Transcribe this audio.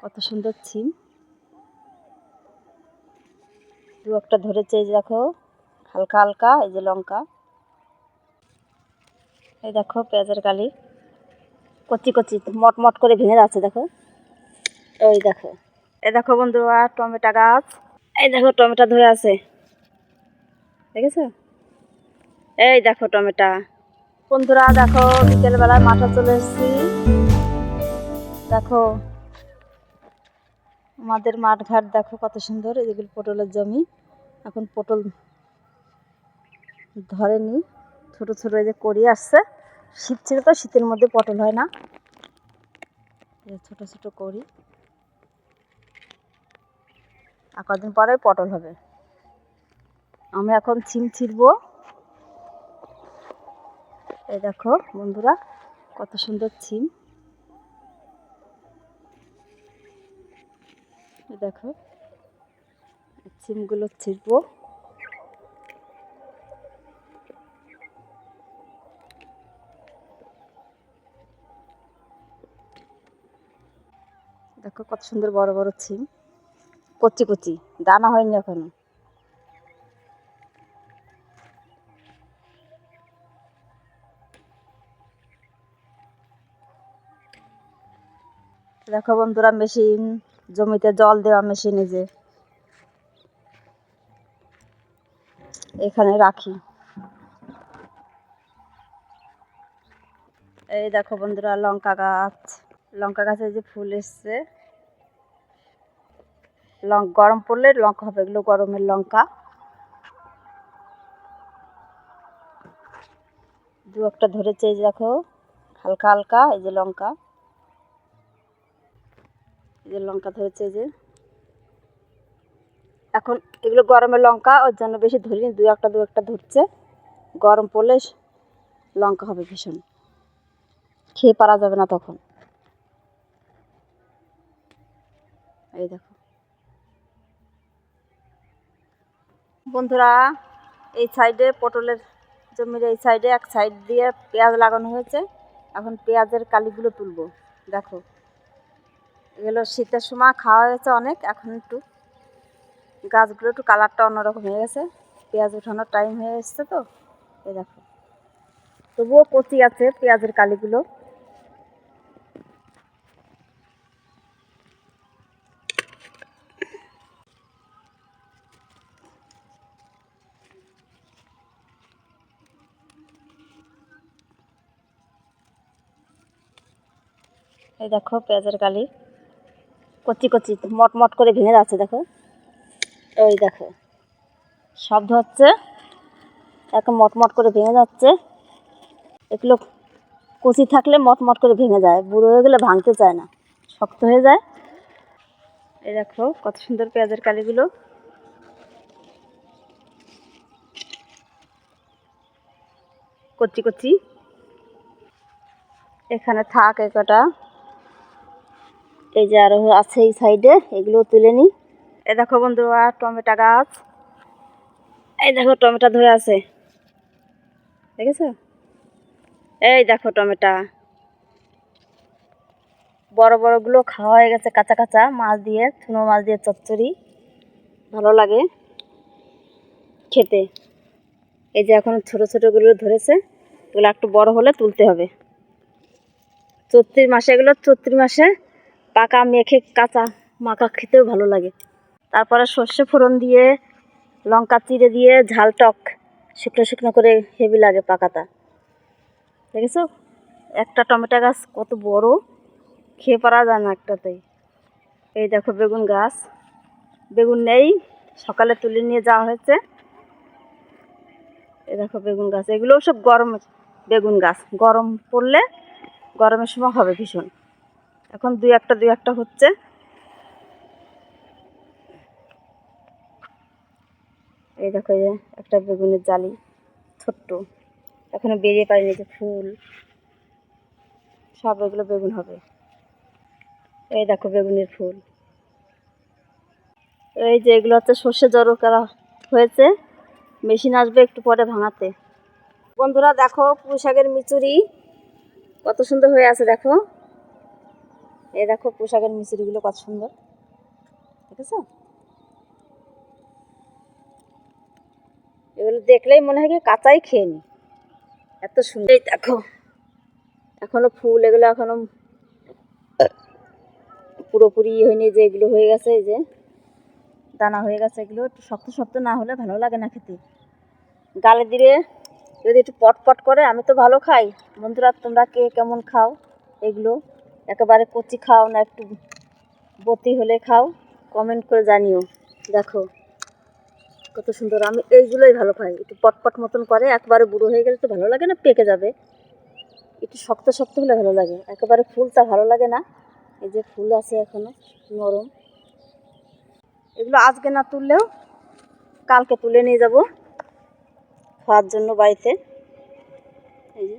কত সুন্দর ছিম। দু একটা ধরেছে এই দেখো, হালকা হালকা, এই যে লঙ্কা। এই দেখো পেঁয়াজের কালি। কচি কচি, মট মট করে ভেঙে যাচ্ছে, দেখো। ওই দেখো, এই দেখো বন্ধুরা, টমেটো গাছ। এই দেখো, টমেটো ধরে আছে। দেখেছ? এই দেখো টমেটো। বন্ধুরা, দেখো বিকেলবেলায় মাঠে চলে এসেছি। দেখো আমাদের মাঠ ঘাট দেখো কত সুন্দর এগুলো পটলের জমি। এখন পটল ধরেনি, ছোট ছোট এই যে করি আসছে। শীত ছিল তো, শীতের মধ্যে পটল হয় না। ছোট ছোট করি আর কদিন পরে পটল হবে। আমি এখন ছিম ছিড়বো। এই দেখো বন্ধুরা, কত সুন্দর ছিম। দেখো, সিমগুলো ছিড়বো। দেখো কত সুন্দর বড় বড় ছিম। কচি কচি, দানা হয়নি এখনও। দেখো বন্ধুরা, মেশিন। জমিতে জল দেওয়া মেশিন যে এখানে রাখি। এই দেখো বন্ধুরা, লঙ্কা গাছ। লঙ্কা গাছে যে ফুল এসছে গরম পড়লে লঙ্কা হবে, এগুলো গরমের লঙ্কা। দু একটা ধরেছে এই দেখো, হালকা হালকা এই যে লঙ্কা। যে লঙ্কা ধরেছে যে। এখন এগুলো গরমের লঙ্কা, ওর জন্য বেশি ধরিনি, দু একটা দু একটা ধরছে। গরম পড়লে লঙ্কা হবে ভীষণ। খেয়ে পারা যাবে না তখন। এই দেখো। বন্ধুরা, এই সাইডে পটলের জমির এই সাইডে এক সাইড দিয়ে পেঁয়াজ লাগানো হয়েছে। এখন পেঁয়াজের কালিগুলো তুলবো। দেখো। এগুলো শীতের সময় খাওয়া হয়েছে অনেক, এখন একটু গাছগুলো একটু কালারটা অন্যরকম হয়ে গেছে। পেঁয়াজ ওঠানোর টাইম হয়ে এসছে তো, এই দেখো। তবুও কচি আছে পেঁয়াজের কালিগুলো। এই দেখো পেঁয়াজের কালি। কচি কচি মট মট করে ভেঙে যাচ্ছে, দেখো। ওই দেখো। শব্দ হচ্ছে এখন মটমট করে ভেঙে যাচ্ছে। এগুলো কচি থাকলে মটমট করে ভেঙে যায়, বুড়ো হয়ে গেলে ভাঙতে চায় না, শক্ত হয়ে যায়। এই দেখো, কত সুন্দর পেঁয়াজের কালিগুলো। কচি কচি। এখানে থাক এ কটা এই যে আরও আছে এই সাইডে এগুলো তুলে নিই। এই দেখো বন্ধুরা টমেটো গাছ। এই দেখো টমেটো ধরে আছে। দেখেছ? এই দেখো টমেটো। বড় বড়গুলো খাওয়া হয়ে গেছে কাঁচা কাঁচা মাছ দিয়ে থুনো মাছ দিয়ে চচ্চড়ি। ভালো লাগে খেতে। এই যে এখন ছোট ছোটগুলো ধরেছে এগুলো একটু বড় হলে তুলতে হবে। চৈত্রিশ মাসে এগুলো চৈত্রিশ মাসে পাকা মেখে কাঁচা মাখা খেতেও ভালো লাগে। তারপরে সর্ষে ফোড়ন দিয়ে, লঙ্কা চিড়ে দিয়ে, ঝাল টক, শুকনো শুকনো করে হেভি লাগে পাকাটা। দেখেছ? একটা টমেটো গাছ কত বড়, খেয়ে পারা যায় না একটাতেই। এই দেখো বেগুন গাছ। বেগুন নেই, সকালে তুলে নিয়ে যাওয়া হয়েছে। এই দেখো বেগুন গাছ। এগুলোও সব গরম বেগুন গাছ। গরম পড়লে গরমের সময় হবে ভীষণ। এখন দুই একটা দুই একটা হচ্ছে। এই দেখো যে একটা বেগুনের জালি, ছোট্ট। এখনও বেরিয়ে পারিনি যে ফুল। সব এগুলো বেগুন হবে। এই দেখো, বেগুনের ফুল। এই যে এগুলো হচ্ছে সর্ষে জড়ো করা হয়েছে। মেশিন আসবে একটু পরে ভাঙাতে। বন্ধুরা দেখো, পুঁই শাকের মিচুরি কত সুন্দর হয়ে আছে, দেখো। এই দেখো পোশাকের মিশ্রিগুলো কত সুন্দর। দেখেছ? এগুলো দেখলেই মনে হয় কি কাঁচাই খেয়ে নি। এত সুন্দর। দেখো, এখনও ফুল, এগুলো এখনও পুরোপুরি ইয়ে হয়নি যে এগুলো হয়ে গেছে, এই যে দানা হয়ে গেছে, এগুলো একটু শক্ত শক্ত না হলে ভালো লাগে না খেতে। গালে দিলে যদি একটু পট পট করে, আমি তো ভালো খাই। বন্ধুরা, তোমরা কে কেমন খাও এগুলো? একেবারে কচি খাও না, একটু বতি হলে খাও কমেন্ট করে জানিও। দেখো, কত সুন্দর, আমি এইগুলোই ভালো খাই। একটু পটপট মতন করে, একবারে বুড়ো হয়ে গেলে তো ভালো লাগে না, পেকে যাবে। একটু শক্ত শক্ত হলে ভালো লাগে। একেবারে ফুলটা ভালো লাগে না, এই যে ফুল আছে এখনও, নরম। এগুলো আজকে না তুললেও কালকে তুলে নিয়ে যাব, খাওয়ার জন্য বাড়িতে। এই যে।